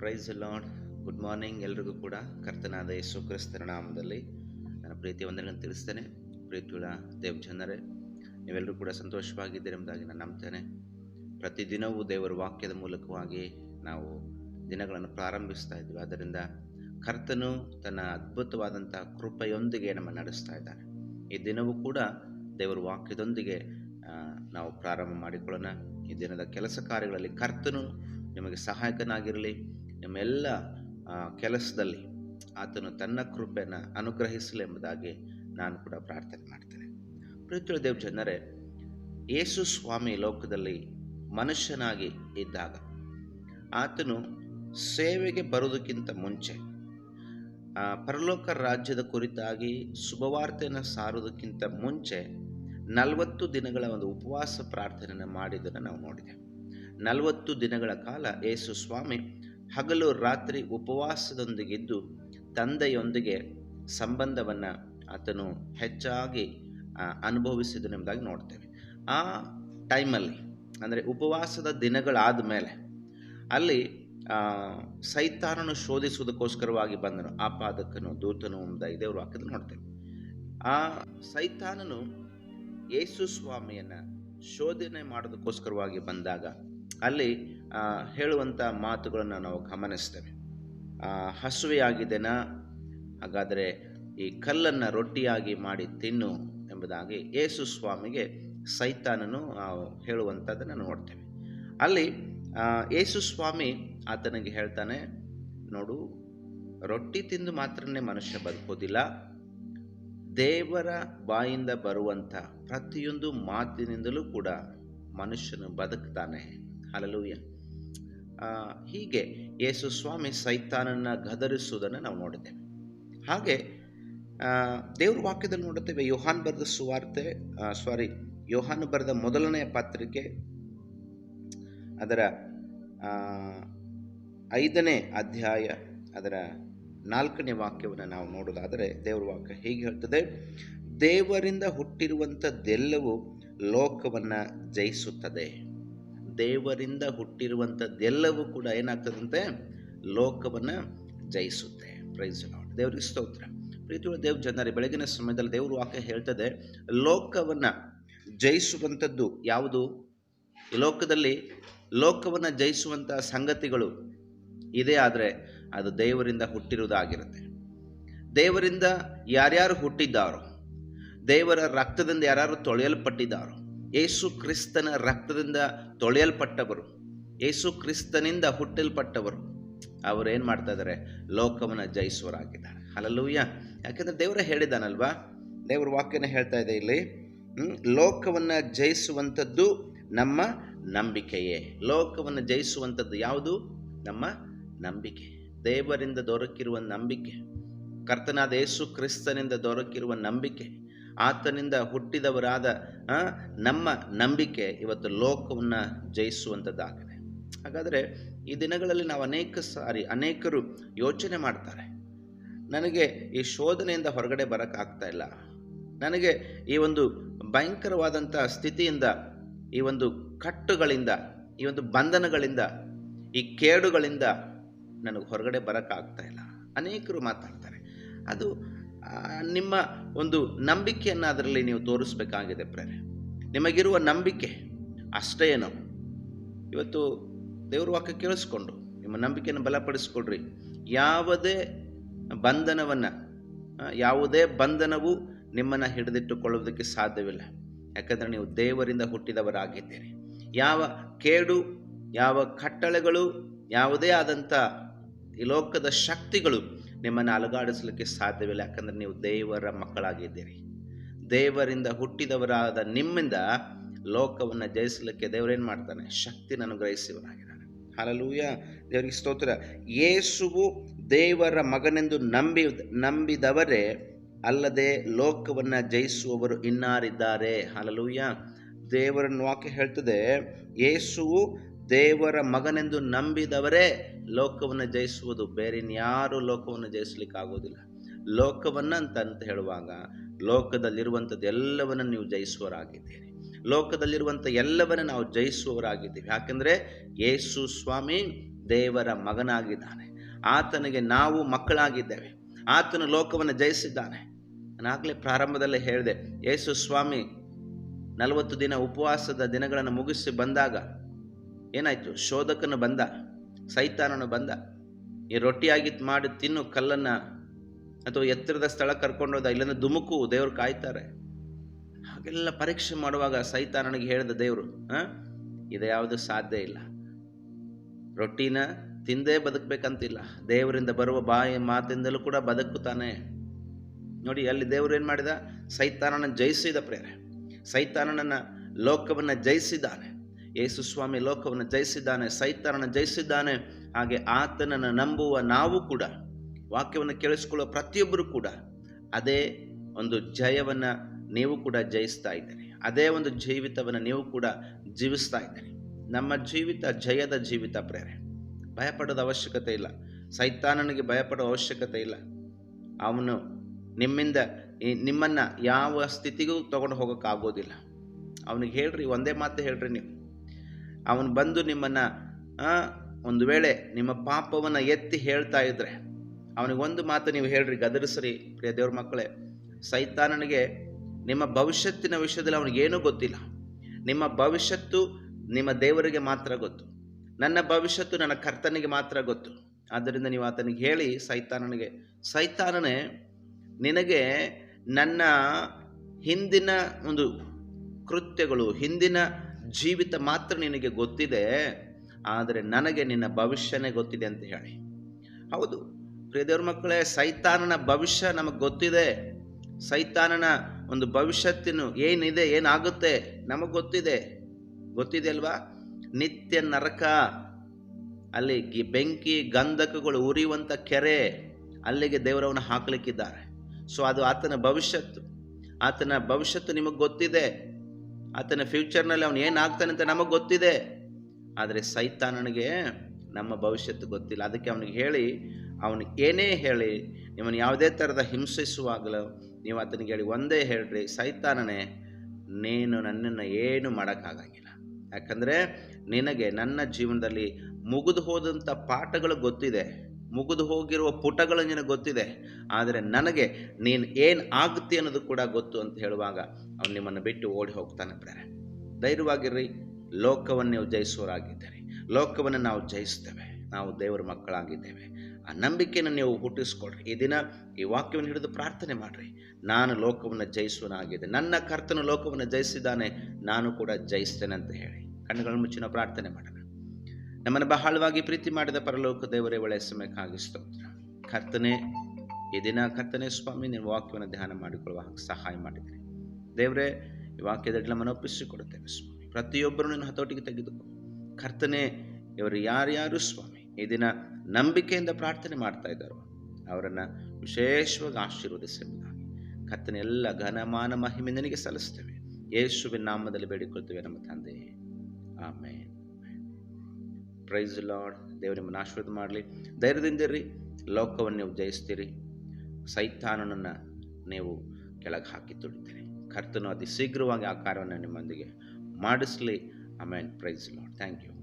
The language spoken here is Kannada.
ಪ್ರೈಸ್ ಲಾರ್ಡ್ ಗುಡ್ ಮಾರ್ನಿಂಗ್ ಎಲ್ರಿಗೂ ಕೂಡ. ಕರ್ತನಾದ ಯೇಸು ಕ್ರಿಸ್ತರ ನಾಮದಲ್ಲಿ ನನ್ನ ಪ್ರೀತಿ ವಂದನೆಗಳನ್ನು ತಿಳಿಸ್ತೇನೆ. ಪ್ರೀತಿಗಳ ದೇವ್ ಜನರೇ ನೀವೆಲ್ಲರೂ ಕೂಡ ಸಂತೋಷವಾಗಿದ್ದೀರಿ ಎಂಬುದಾಗಿ ನಾನು ನಂಬ್ತೇನೆ. ಪ್ರತಿದಿನವೂ ದೇವರ ವಾಕ್ಯದ ಮೂಲಕವಾಗಿ ನಾವು ದಿನಗಳನ್ನು ಪ್ರಾರಂಭಿಸ್ತಾ ಇದ್ವಿ ಆದ್ದರಿಂದ ಕರ್ತನು ತನ್ನ ಅದ್ಭುತವಾದಂಥ ಕೃಪೆಯೊಂದಿಗೆ ನಮ್ಮ ನಡೆಸ್ತಾ ಇದ್ದಾನೆ. ಈ ದಿನವೂ ಕೂಡ ದೇವರ ವಾಕ್ಯದೊಂದಿಗೆ ನಾವು ಪ್ರಾರಂಭ ಮಾಡಿಕೊಳ್ಳೋಣ. ಈ ದಿನದ ಕೆಲಸ ಕಾರ್ಯಗಳಲ್ಲಿ ಕರ್ತನು ನಿಮಗೆ ಸಹಾಯಕನಾಗಿರಲಿ. ನಿಮ್ಮೆಲ್ಲ ಕೆಲಸದಲ್ಲಿ ಆತನು ತನ್ನ ಕೃಪೆಯನ್ನು ಅನುಗ್ರಹಿಸಲಿ ಎಂಬುದಾಗಿ ನಾನು ಕೂಡ ಪ್ರಾರ್ಥನೆ ಮಾಡ್ತೇನೆ. ಪ್ರೀತಿಯ ದೇವ್ ಜನರೇ, ಯೇಸು ಸ್ವಾಮಿ ಲೋಕದಲ್ಲಿ ಮನುಷ್ಯನಾಗಿ ಇದ್ದಾಗ ಆತನು ಸೇವೆಗೆ ಬರೋದಕ್ಕಿಂತ ಮುಂಚೆ ಪರಲೋಕ ರಾಜ್ಯದ ಕುರಿತಾಗಿ ಶುಭವಾರ್ತೆಯನ್ನು ಸಾರೋದಕ್ಕಿಂತ ಮುಂಚೆ ನಲವತ್ತು ದಿನಗಳ ಒಂದು ಉಪವಾಸ ಪ್ರಾರ್ಥನೆಯನ್ನು ಮಾಡಿದ್ದನ್ನು ನಾವು ನೋಡಿದೆ ನಲವತ್ತು ದಿನಗಳ ಕಾಲ ಯೇಸು ಸ್ವಾಮಿ ಹಗಲು ರಾತ್ರಿ ಉಪವಾಸದೊಂದಿಗಿದ್ದು ತಂದೆಯೊಂದಿಗೆ ಸಂಬಂಧವನ್ನು ಆತನು ಹೆಚ್ಚಾಗಿ ಅನುಭವಿಸಿದನೆಂಬುದಾಗಿ ನೋಡ್ತೇವೆ. ಆ ಟೈಮಲ್ಲಿ, ಅಂದರೆ ಉಪವಾಸದ ದಿನಗಳಾದ ಮೇಲೆ, ಅಲ್ಲಿ ಸೈತಾನನು ಶೋಧಿಸುವುದಕ್ಕೋಸ್ಕರವಾಗಿ ಬಂದನು. ಆಪಾದಕನು, ದೂತನು ಎಂಬುದಾಗಿ ದೇವರು ವಾಕ್ಯದಲ್ಲಿ ನೋಡ್ತೇವೆ. ಆ ಸೈತಾನನು ಯೇಸು ಸ್ವಾಮಿಯನ್ನು ಶೋಧನೆ ಮಾಡೋದಕ್ಕೋಸ್ಕರವಾಗಿ ಬಂದಾಗ ಅಲ್ಲಿ ಹೇಳುವಂಥ ಮಾತುಗಳನ್ನು ನಾವು ಗಮನಿಸ್ತೇವೆ. ಹಸುವೆಯಾಗಿದೆನಾ ಹಾಗಾದರೆ ಈ ಕಲ್ಲನ್ನು ರೊಟ್ಟಿಯಾಗಿ ಮಾಡಿ ತಿನ್ನು ಎಂಬುದಾಗಿ ಯೇಸು ಸ್ವಾಮಿಗೆ ಸೈತಾನನು ಹೇಳುವಂಥದ್ದನ್ನು ನೋಡ್ತೇವೆ. ಅಲ್ಲಿ ಯೇಸು ಸ್ವಾಮಿ ಆತನಿಗೆ ಹೇಳ್ತಾನೆ, ನೋಡು, ರೊಟ್ಟಿ ತಿಂದು ಮಾತ್ರನೇ ಮನುಷ್ಯ ಬದುಕೋದಿಲ್ಲ. ದೇವರ ಬಾಯಿಂದ ಬರುವಂಥ ಪ್ರತಿಯೊಂದು ಮಾತಿನಿಂದಲೂ ಕೂಡ ಮನುಷ್ಯನು ಬದುಕ್ತಾನೆ. ಹಲಲೂಯ ಆ, ಹೀಗೆ ಯೇಸು ಸ್ವಾಮಿ ಸೈತಾನನ್ನು ಗದರಿಸುವುದನ್ನು ನಾವು ನೋಡಿದ್ದೇವೆ. ಹಾಗೆ ದೇವ್ರ ವಾಕ್ಯದಲ್ಲಿ ನೋಡುತ್ತೇವೆ ಯೋಹಾನ್ ಬರೆದ ಸುವಾರ್ತೆ ಸಾರಿ ಯೋಹಾನ್ ಬರೆದ ಮೊದಲನೆಯ ಪತ್ರಿಕೆ ಅದರ ಐದನೇ ಅಧ್ಯಾಯ ಅದರ ನಾಲ್ಕನೇ ವಾಕ್ಯವನ್ನು ನಾವು ನೋಡೋದಾದರೆ ದೇವ್ರ ವಾಕ್ಯ ಹೀಗೆ ಹೇಳ್ತದೆ ದೇವರಿಂದ ಹುಟ್ಟಿರುವಂಥದ್ದೆಲ್ಲವೂ ಲೋಕವನ್ನು ಜಯಿಸುತ್ತದೆ. ದೇವರಿಂದ ಹುಟ್ಟಿರುವಂಥದ್ದೆಲ್ಲವೂ ಕೂಡ ಏನಾಗ್ತದಂತೆ? ಲೋಕವನ್ನು ಜಯಿಸುತ್ತೆ. ಪ್ರೈಸ್ ಲಾರ್ಡ್ ದೇವರಿಗೆ ಸ್ತೋತ್ರ. ಪ್ರೀತಿಯುಳ್ಳ ದೇವ್ ಜನರೇ, ಬೆಳಗಿನ ಸಮಯದಲ್ಲಿ ದೇವರು ವಾಕ್ಯ ಹೇಳ್ತದೆ, ಲೋಕವನ್ನು ಜಯಿಸುವಂಥದ್ದು ಯಾವುದು? ಲೋಕದಲ್ಲಿ ಲೋಕವನ್ನು ಜಯಿಸುವಂಥ ಸಂಗತಿಗಳು ಇದೇ ಆದರೆ ಅದು ದೇವರಿಂದ ಹುಟ್ಟಿರುವುದಾಗಿರುತ್ತೆ. ದೇವರಿಂದ ಯಾರ್ಯಾರು ಹುಟ್ಟಿದ್ದಾರೋ, ದೇವರ ರಕ್ತದಿಂದ ಯಾರ್ಯಾರು ತೊಳೆಯಲ್ಪಟ್ಟಿದ್ದಾರೋ ಯೇಸು ಕ್ರಿಸ್ತನ ರಕ್ತದಿಂದ ತೊಳೆಯಲ್ಪಟ್ಟವರು ಏಸು ಕ್ರಿಸ್ತನಿಂದ ಹುಟ್ಟಲ್ಪಟ್ಟವರು. ಅವರು ಏನು ಮಾಡ್ತಾ ಇದ್ದಾರೆ ಲೋಕವನ್ನು ಜಯಿಸುವರಾಗಿದ್ದಾರೆ ಅಲ್ಲೂಯ್ಯ ಯಾಕೆಂದರೆ ದೇವರ ಹೇಳಿದಾನಲ್ವಾ? ದೇವರ ವಾಕ್ಯನ ಹೇಳ್ತಾ ಇದೆ ಇಲ್ಲಿ? ಲೋಕವನ್ನು ಜಯಿಸುವಂಥದ್ದು ನಮ್ಮ ನಂಬಿಕೆಯೇ. ಲೋಕವನ್ನು ಜಯಿಸುವಂಥದ್ದು ಯಾವುದು? ನಮ್ಮ ನಂಬಿಕೆ. ದೇವರಿಂದ ದೊರಕಿರುವ ನಂಬಿಕೆ. ಕರ್ತನಾದ ಯೇಸು ಕ್ರಿಸ್ತನಿಂದ ದೊರಕಿರುವ ನಂಬಿಕೆ. ಆತನಿಂದ ಹುಟ್ಟಿದವರಾದ ನಮ್ಮ ನಂಬಿಕೆ ಇವತ್ತು ಲೋಕವನ್ನು ಜಯಿಸುವಂಥದ್ದಾಗಿದೆ ಹಾಗಾದರೆ ಈ ದಿನಗಳಲ್ಲಿ ನಾವು ಅನೇಕ ಸಾರಿ ಅನೇಕರು ಯೋಚನೆ ಮಾಡ್ತಾರೆ. ನನಗೆ ಈ ಶೋಧನೆಯಿಂದ ಹೊರಗಡೆ ಬರೋಕ್ಕಾಗ್ತಾ ಇಲ್ಲ. ನನಗೆ ಈ ಒಂದು ಭಯಂಕರವಾದಂಥ ಸ್ಥಿತಿಯಿಂದ, ಈ ಒಂದು ಕಟ್ಟುಗಳಿಂದ, ಈ ಒಂದು ಬಂಧನಗಳಿಂದ, ಈ ಕೇಡುಗಳಿಂದ ನನಗೆ ಹೊರಗಡೆ ಬರೋಕ್ಕಾಗ್ತಾ ಇಲ್ಲ. ಅನೇಕರು ಮಾತಾಡ್ತಾರೆ. ಅದು ನಿಮ್ಮ ಒಂದು ನಂಬಿಕೆಯನ್ನು ಅದರಲ್ಲಿ ನೀವು ತೋರಿಸ್ಬೇಕಾಗಿದೆ ಪ್ರೇರೆ. ನಿಮಗಿರುವ ನಂಬಿಕೆ ಅಷ್ಟೇ ಏನೋ ಇವತ್ತು ದೇವ್ರ ವಾಕ್ಯ ಕೇಳಿಸ್ಕೊಂಡು ನಿಮ್ಮ ನಂಬಿಕೆಯನ್ನು ಬಲಪಡಿಸ್ಕೊಡ್ರಿ. ಯಾವುದೇ ಬಂಧನವನ್ನು ಯಾವುದೇ ಬಂಧನವು ನಿಮ್ಮನ್ನು ಹಿಡಿದಿಟ್ಟುಕೊಳ್ಳುವುದಕ್ಕೆ ಸಾಧ್ಯವಿಲ್ಲ. ಯಾಕಂದರೆ ನೀವು ದೇವರಿಂದ ಹುಟ್ಟಿದವರಾಗಿದ್ದೀರಿ. ಯಾವ ಕೇಡು, ಯಾವ ಕಟ್ಟಳೆಗಳು, ಯಾವುದೇ ಆದಂಥ ಈ ಲೋಕದ ಶಕ್ತಿಗಳು ನಿಮ್ಮನ್ನು ಅಲುಗಾಡಿಸಲಿಕ್ಕೆ ಸಾಧ್ಯವಿಲ್ಲ, ಯಾಕಂದರೆ ನೀವು ದೇವರ ಮಕ್ಕಳಾಗಿದ್ದೀರಿ. ದೇವರಿಂದ ಹುಟ್ಟಿದವರಾದ ನಿಮ್ಮಿಂದ ಲೋಕವನ್ನು ಜಯಿಸಲಿಕ್ಕೆ ದೇವರೇನು ಮಾಡ್ತಾನೆ? ಶಕ್ತಿನ ಅನುಗ್ರಹಿಸಿವನಾಗಿದ್ದಾನೆ ಹಾಲಲೂಯ. ದೇವರಿಗೆ ಸ್ತೋತ್ರ. ಯೇಸುವು ದೇವರ ಮಗನೆಂದು ನಂಬಿ, ನಂಬಿದವರೇ ಅಲ್ಲದೆ ಲೋಕವನ್ನು ಜಯಿಸುವವರು ಇನ್ನಾರಿದ್ದಾರೆ. ಹಾಲಲೂಯ. ದೇವರನ್ನು ವಾಕ್ಯ ಹೇಳ್ತದೆ ಯೇಸುವು ದೇವರ ಮಗನೆಂದು ನಂಬಿದವರೇ ಲೋಕವನ್ನು ಜಯಿಸುವುದು. ಬೇರೆ ಲೋಕವನ್ನು ಲೋಕವನ್ನು ಜಯಿಸಲಿಕ್ಕಾಗೋದಿಲ್ಲ. ಲೋಕವನ್ನು ಅಂತ ಅಂತ ಹೇಳುವಾಗ ಲೋಕದಲ್ಲಿರುವಂಥದ್ದು ಎಲ್ಲವನ್ನು ನೀವು ಜಯಿಸುವರಾಗಿದ್ದೀರಿ ಲೋಕದಲ್ಲಿರುವಂಥ ಎಲ್ಲವನ್ನ ನಾವು ಜಯಿಸುವವರಾಗಿದ್ದೀವಿ. ಯಾಕೆಂದರೆ ಯೇಸು ಸ್ವಾಮಿ ದೇವರ ಮಗನಾಗಿದ್ದಾನೆ. ಆತನಿಗೆ ನಾವು ಮಕ್ಕಳಾಗಿದ್ದೇವೆ. ಆತನು ಲೋಕವನ್ನು ಜಯಿಸಿದ್ದಾನೆ. ನಾನಾಗಲೇ ಪ್ರಾರಂಭದಲ್ಲೇ ಹೇಳಿದೆ, ಯೇಸು ಸ್ವಾಮಿ ನಲವತ್ತು ದಿನ ಉಪವಾಸದ ದಿನಗಳನ್ನು ಮುಗಿಸಿ ಬಂದಾಗ ಏನಾಯಿತು? ಶೋಧಕನು ಬಂದ, ಸೈತಾನನು ಬಂದ. ಈ ರೊಟ್ಟಿಯಾಗಿ ಮಾಡಿ ತಿನ್ನು, ಕಲ್ಲನ್ನು ಅಥವಾ ಎತ್ತರದ ಸ್ಥಳ ಕರ್ಕೊಂಡೋದ ಇಲ್ಲಂದ್ರೆ ದುಮುಕು ದೇವರು ಕಾಯ್ತಾರೆ. ಹಾಗೆಲ್ಲ ಪರೀಕ್ಷೆ ಮಾಡುವಾಗ ಸೈತಾನನಿಗೆ ಹೇಳಿದ ದೇವರು ಹಾಂ ಇದು ಯಾವುದು ಸಾಧ್ಯ ಇಲ್ಲ. ರೊಟ್ಟಿನ ತಿಂದೇ ಬದುಕಬೇಕಂತಿಲ್ಲ. ದೇವರಿಂದ ಬರುವ ಬಾಯಿ ಮಾತಿಂದಲೂ ಕೂಡ ಬದುಕುತ್ತಾನೆ. ನೋಡಿ, ಅಲ್ಲಿ ದೇವರು ಏನು ಮಾಡಿದ? ಸೈತಾನನ ಜಯಿಸಿದ ಪ್ರೇರೆ. ಸೈತಾನನನ್ನ ಲೋಕವನ್ನು ಜಯಿಸಿದ್ದಾನೆ. ಯೇಸು ಸ್ವಾಮಿ ಲೋಕವನ್ನು ಜಯಿಸಿದ್ದಾನೆ, ಸೈತಾನನ ಜಯಿಸಿದ್ದಾನೆ, ಹಾಗೆ ಆತನನ್ನು ನಂಬುವ ನಾವು ಕೂಡ, ವಾಕ್ಯವನ್ನು ಕೇಳಿಸ್ಕೊಳ್ಳೋ ಪ್ರತಿಯೊಬ್ಬರು ಕೂಡ ಅದೇ ಒಂದು ಜಯವನ್ನು ನೀವು ಕೂಡ ಜಯಿಸ್ತಾ ಇದ್ದೀರಿ. ಅದೇ ಒಂದು ಜೀವಿತವನ್ನು ನೀವು ಕೂಡ ಜೀವಿಸ್ತಾ ಇದ್ದೀರಿ. ನಮ್ಮ ಜೀವಿತ ಜಯದ ಜೀವಿತ ಪ್ರೇರೆ, ಭಯಪಡೋದ ಅವಶ್ಯಕತೆ ಇಲ್ಲ. ಸೈತಾನನಿಗೆ ಭಯಪಡೋ ಅವಶ್ಯಕತೆ ಇಲ್ಲ. ಅವನು ನಿಮ್ಮಿಂದ ನಿಮ್ಮನ್ನು ಯಾವ ಸ್ಥಿತಿಗೂ ತೊಗೊಂಡು ಹೋಗೋಕ್ಕಾಗೋದಿಲ್ಲ. ಅವನಿಗೆ ಹೇಳ್ರಿ, ಒಂದೇ ಮಾತು ಹೇಳ್ರಿ ನೀವು. ಅವನು ಬಂದು ನಿಮ್ಮನ್ನು ಒಂದು ವೇಳೆ ನಿಮ್ಮ ಪಾಪವನ್ನು ಎತ್ತಿ ಹೇಳ್ತಾ ಇದ್ದರೆ ಅವನಿಗೆ ಒಂದು ಮಾತು ನೀವು ಹೇಳ್ರಿ, ಗದರಿಸ್ರಿ, ಪ್ರಿಯ ದೇವ್ರ ಮಕ್ಕಳೇ. ಸೈತಾನನಿಗೆ ನಿಮ್ಮ ಭವಿಷ್ಯತ್ತಿನ ವಿಷಯದಲ್ಲಿ ಅವನಿಗೇನೂ ಗೊತ್ತಿಲ್ಲ. ನಿಮ್ಮ ಭವಿಷ್ಯತ್ತು ನಿಮ್ಮ ದೇವರಿಗೆ ಮಾತ್ರ ಗೊತ್ತು. ನನ್ನ ಭವಿಷ್ಯತ್ತು ನನ್ನ ಕರ್ತನಿಗೆ ಮಾತ್ರ ಗೊತ್ತು. ಆದ್ದರಿಂದ ನೀವು ಆತನಿಗೆ ಹೇಳಿ, ಸೈತಾನನಿಗೆ, ಸೈತಾನನೇ, ನಿನಗೆ ನನ್ನ ಹಿಂದಿನ ಒಂದು ಕೃತ್ಯಗಳು, ಹಿಂದಿನ ಜೀವಿತ ಮಾತ್ರ ನಿನಗೆ ಗೊತ್ತಿದೆ, ಆದರೆ ನನಗೆ ನಿನ್ನ ಭವಿಷ್ಯನೇ ಗೊತ್ತಿದೆ ಅಂತ ಹೇಳಿ. ಹೌದು, ಪ್ರಿಯದೇವ್ರ ಮಕ್ಕಳೇ, ಸೈತಾನನ ಭವಿಷ್ಯ ನಮಗೆ ಗೊತ್ತಿದೆ. ಸೈತಾನನ ಒಂದು ಭವಿಷ್ಯತ್ತಿನ ಏನಿದೆ, ಏನಾಗುತ್ತೆ, ನಮಗೆ ಗೊತ್ತಿದೆ. ಗೊತ್ತಿದೆ ಅಲ್ವಾ? ನಿತ್ಯ ನರಕ, ಅಲ್ಲಿ ಬೆಂಕಿ, ಗಂಧಕಗಳು ಉರಿಯುವಂಥ ಕೆರೆ, ಅಲ್ಲಿಗೆ ದೇವರವನ್ನು ಹಾಕಲಿಕ್ಕಿದ್ದಾರೆ. ಸೊ ಅದು ಆತನ ಭವಿಷ್ಯತ್ತು. ಆತನ ಭವಿಷ್ಯತ್ತು ನಿಮಗೆ ಗೊತ್ತಿದೆ. ಆತನ ಫ್ಯೂಚರ್ನಲ್ಲಿ ಅವನು ಏನಾಗ್ತಾನೆ ಅಂತ ನಮಗೆ ಗೊತ್ತಿದೆ. ಆದರೆ ಸೈತಾನನಿಗೆ ನಮ್ಮ ಭವಿಷ್ಯತ್ತು ಗೊತ್ತಿಲ್ಲ. ಅದಕ್ಕೆ ಅವನಿಗೆ ಹೇಳಿ, ಅವನು ಏನೇ ಹೇಳಿ, ನಿಮ್ಮನ್ನು ಯಾವುದೇ ಥರದ ಹಿಂಸಿಸುವಾಗಲೂ ನೀವು ಆತನಿಗೆ ಹೇಳಿ ಒಂದೇ ಹೇಳ್ರಿ, ಸೈತಾನನೇ, ನೀನು ನನ್ನನ್ನು ಏನು ಮಾಡೋಕ್ಕಾಗಂಗಿಲ್ಲ. ಯಾಕಂದರೆ ನಿನಗೆ ನನ್ನ ಜೀವನದಲ್ಲಿ ಮುಗಿದು ಹೋದಂಥ ಪಾಠಗಳು ಗೊತ್ತಿದೆ. ಮುಗಿದು ಹೋಗಿರುವ ಪುಟಗಳು ನಿನಗೆ ಗೊತ್ತಿದೆ. ಆದರೆ ನನಗೆ ನೀನು ಏನು ಆಗುತ್ತೆ ಅನ್ನೋದು ಕೂಡ ಗೊತ್ತು ಅಂತ ಹೇಳುವಾಗ ಅವನು ನಿಮ್ಮನ್ನು ಬಿಟ್ಟು ಓಡಿ ಹೋಗ್ತಾನೆ ಪ್ರೇರೆ ಧೈರ್ಯವಾಗಿರ್ರಿ. ಲೋಕವನ್ನು ನೀವು ಜಯಿಸುವರಾಗಿದ್ದೀರಿ ಲೋಕವನ್ನು ನಾವು ಜಯಿಸ್ತೇವೆ. ನಾವು ದೇವರ ಮಕ್ಕಳಾಗಿದ್ದೇವೆ. ಆ ನಂಬಿಕೆಯನ್ನು ನೀವು ಹುಟ್ಟಿಸ್ಕೊಳ್ರಿ. ಈ ದಿನ ಈ ವಾಕ್ಯವನ್ನು ಹಿಡಿದು ಪ್ರಾರ್ಥನೆ ಮಾಡಿರಿ. ನಾನು ಲೋಕವನ್ನು ಜಯಿಸುವನಾಗಿದೆ ನನ್ನ ಕರ್ತನು ಲೋಕವನ್ನು ಜಯಿಸಿದ್ದಾನೆ. ನಾನು ಕೂಡ ಜಯಿಸ್ತೇನೆ ಅಂತ ಹೇಳಿ. ಕಣ್ಣುಗಳ ಮುಚ್ಚಿನ ಪ್ರಾರ್ಥನೆ ಮಾಡೋಣ. ನಮ್ಮನ್ನು ಬಹಳವಾಗಿ ಪ್ರೀತಿ ಮಾಡಿದ ಪರಲೋಕ ದೇವರೇ, ಒಳ್ಳೆಯ ಸಮಯಕ್ಕಾಗಿ ಸ್ತೋತ್ರ. ಕರ್ತನೆ, ಈ ದಿನ ಕರ್ತನೆ ಸ್ವಾಮಿ ನೀವು ವಾಕ್ಯವನ್ನು ಧ್ಯಾನ ಮಾಡಿಕೊಳ್ಳುವ ಹಾಗೆ ಸಹಾಯ ಮಾಡಿದರೆ ದೇವರೇ, ಈ ವಾಕ್ಯದಲ್ಲಿ ನಮ್ಮನ್ನು ಒಪ್ಪಿಸಿಕೊಡುತ್ತೇವೆ ಸ್ವಾಮಿ. ಪ್ರತಿಯೊಬ್ಬರೂ ನಿನ್ನ ಹತೋಟಿಗೆ ತೆಗೆದುಕೊ. ಕರ್ತನೆ, ಇವರು ಯಾರ್ಯಾರು ಸ್ವಾಮಿ, ಈ ದಿನ ನಂಬಿಕೆಯಿಂದ ಪ್ರಾರ್ಥನೆ ಮಾಡ್ತಾ ಇದ್ದಾರೋ, ಅವರನ್ನು ವಿಶೇಷವಾಗಿ ಆಶೀರ್ವದಿಸಬಹುದಾಗಿ ಕರ್ತನೆ, ಎಲ್ಲ ಘನಮಾನ ಮಹಿಮೆ ನಿನಗೆ ಸಲ್ಲಿಸ್ತೇವೆ. ಯೇಸುವಿನ ನಾಮದಲ್ಲಿ ಬೇಡಿಕೊಳ್ತೇವೆ ನಮ್ಮ ತಂದೆ ಆಮೇಲೆ ಪ್ರೈಸ್ ಲಾರ್ಡ್ ದೇವರು ನಿಮ್ಮನ್ನು ಆಶೀರ್ವಾದ ಮಾಡಲಿ. ಧೈರ್ಯದಿಂದಿರ್ರಿ ಲೋಕವನ್ನು ನೀವು ಜಯಿಸ್ತೀರಿ. ಸೈತಾನನನ್ನು ನೀವು ಕೆಳಗೆ ಹಾಕಿ ತುಳಿತೀರಿ. ಕರ್ತನು ಅತಿ ಶೀಘ್ರವಾಗಿ ಆ ಕಾರ್ಯವನ್ನು ನಿಮ್ಮೊಂದಿಗೆ ಮಾಡಿಸ್ಲಿ. ಆಮೇಲೆ ಪ್ರೈಸ್ ಲಾರ್ಡ್ ಥ್ಯಾಂಕ್ ಯು